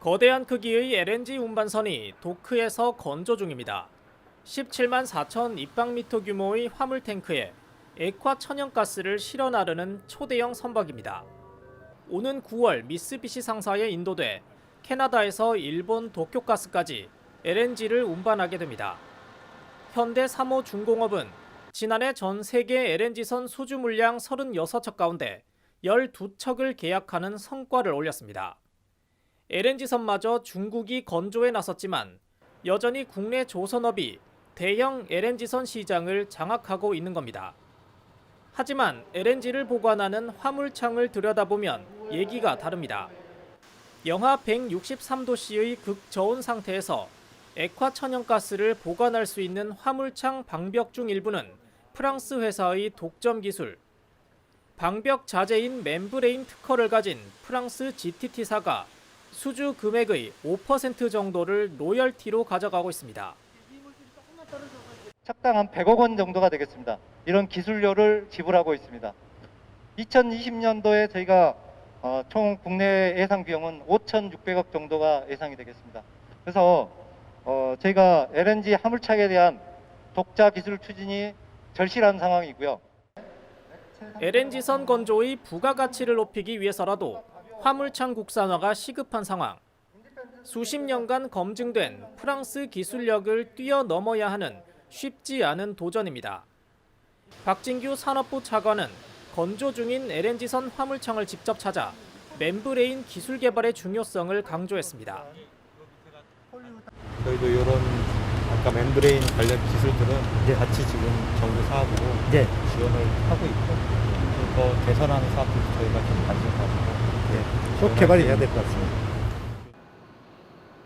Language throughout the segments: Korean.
거대한 크기의 LNG 운반선이 도크에서 건조 중입니다. 17만 4천 입방미터 규모의 화물 탱크에 액화 천연가스를 실어 나르는 초대형 선박입니다. 오는 9월 미쓰비시 상사에 인도돼 캐나다에서 일본 도쿄가스까지 LNG를 운반하게 됩니다. 현대 3호 중공업은 지난해 전 세계 LNG선 수주 물량 36척 가운데 12척을 계약하는 성과를 올렸습니다. LNG선마저 중국이 건조에 나섰지만 여전히 국내 조선업이 대형 LNG선 시장을 장악하고 있는 겁니다. 하지만 LNG를 보관하는 화물창을 들여다보면 얘기가 다릅니다. 영하 163도씨의 극저온 상태에서 액화 천연가스를 보관할 수 있는 화물창 방벽 중 일부는 프랑스 회사의 독점 기술, 방벽 자재인 멤브레인 특허를 가진 프랑스 GTT사가 수주 금액의 5% 정도를 로열티로 가져가고 있습니다. 착당 한 100억 원 정도가 되겠습니다. 이런 기술료를 지불하고 있습니다. 2020년도에 저희가 어, 총 국내 예상 비용은 5,600억 정도가 예상이 되겠습니다. 그래서 어, 저희가 LNG 화물차에 대한 독자 기술 추진이 절실한 상황이고요. LNG선 건조의 부가가치를 높이기 위해서라도 화물창 국산화가 시급한 상황. 수십 년간 검증된 프랑스 기술력을 뛰어넘어야 하는 쉽지 않은 도전입니다. 박진규 산업부 차관은 건조 중인 LNG선 화물창을 직접 찾아 멤브레인 기술 개발의 중요성을 강조했습니다. 저희도 이런 아까 멤브레인 관련 기술들은 같이 지금 정부 사업으로 네. 지원을 하고 있고 또 더 개선하는 사업들도 저희가 좀 관심 가지고 꼭 개발이 돼야 될 것 같습니다.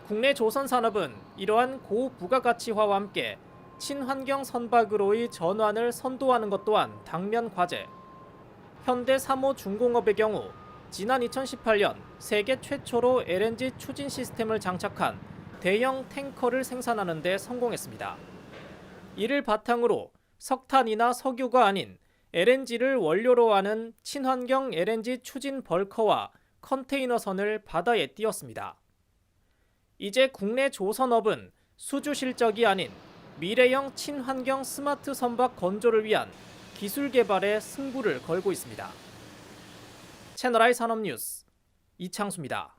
국내 조선 산업은 이러한 고부가가치화와 함께 친환경 선박으로의 전환을 선도하는 것 또한 당면 과제. 현대 3호 중공업의 경우 지난 2018년 세계 최초로 LNG 추진 시스템을 장착한 대형 탱커를 생산하는 데 성공했습니다. 이를 바탕으로 석탄이나 석유가 아닌 LNG를 원료로 하는 친환경 LNG 추진 벌커와 컨테이너선을 바다에 띄웠습니다. 이제 국내 조선업은 수주 실적이 아닌 미래형 친환경 스마트 선박 건조를 위한 기술 개발에 승부를 걸고 있습니다. 채널I 산업뉴스 이창수입니다.